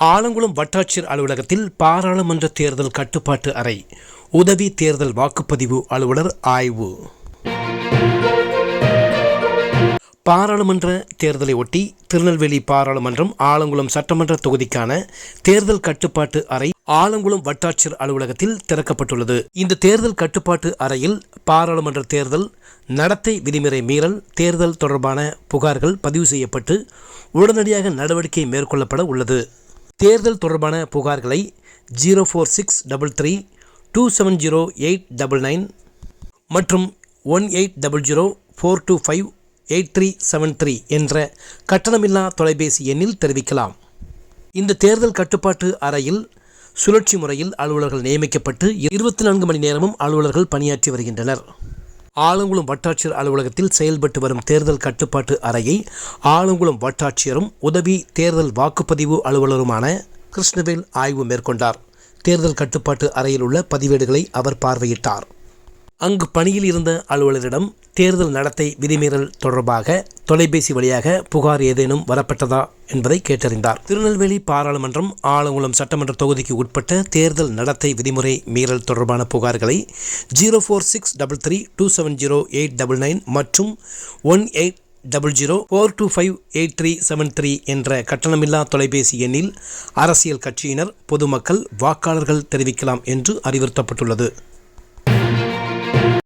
ஆலங்குளம் வட்டாட்சியர் அலுவலகத்தில் பாராளுமன்ற தேர்தல் கட்டுப்பாட்டு அறை உதவி தேர்தல் வாக்குப்பதிவு அலுவலர் ஆய்வு. பாராளுமன்ற தேர்தலை ஒட்டி திருநெல்வேலி பாராளுமன்றம் ஆலங்குளம் சட்டமன்ற தொகுதிக்கான தேர்தல் கட்டுப்பாட்டு அறை ஆலங்குளம் வட்டாட்சியர் அலுவலகத்தில் திறக்கப்பட்டுள்ளது. இந்த தேர்தல் கட்டுப்பாட்டு அறையில் பாராளுமன்ற தேர்தல் நடத்தை விதிமுறை மீறல் தேர்தல் தொடர்பான புகார்கள் பதிவு செய்யப்பட்டு உடனடியாக நடவடிக்கை மேற்கொள்ளப்பட உள்ளது. தேர்தல் தொடர்பான புகார்களை zero four six double three two seven zero eight double nine மற்றும் one eight double zero four two five eight three seven three என்ற கட்டணமில்லா தொலைபேசி எண்ணில் தெரிவிக்கலாம். இந்த தேர்தல் கட்டுப்பாட்டு அறையில் சுழற்சி முறையில் அலுவலர்கள் நியமிக்கப்பட்டு இருபத்தி நான்கு மணி நேரமும் அலுவலர்கள் பணியாற்றி வருகின்றனர். ஆலங்குளம் வட்டாட்சியர் அலுவலகத்தில் செயல்பட்டு வரும் தேர்தல் கட்டுப்பாட்டு அறையை ஆலங்குளம் வட்டாட்சியரும் உதவி தேர்தல் வாக்குப்பதிவு அலுவலருமான கிருஷ்ணவேல் ஆய்வு மேற்கொண்டார். தேர்தல் கட்டுப்பாட்டு அறையில் உள்ள பதிவேடுகளை அவர் பார்வையிட்டார். அங்கு பணியில் இருந்த அலுவலரிடம் தேர்தல் நடத்தை விதிமீறல் தொடர்பாக தொலைபேசி வழியாக புகார் ஏதேனும் வரப்பட்டதா என்பதை கேட்டறிந்தார். திருநெல்வேலி பாராளுமன்றம் ஆலங்குளம் சட்டமன்ற தொகுதிக்கு உட்பட்ட தேர்தல் நடத்தை விதிமுறை மீறல் தொடர்பான புகார்களை zero four six double three two seven zero eight double nine மற்றும் one eight double zero four two five eight three seven three என்ற கட்டணமில்லா தொலைபேசி எண்ணில் அரசியல் கட்சியினர் பொதுமக்கள் வாக்காளர்கள் தெரிவிக்கலாம் என்று அறிவுறுத்தப்பட்டுள்ளது.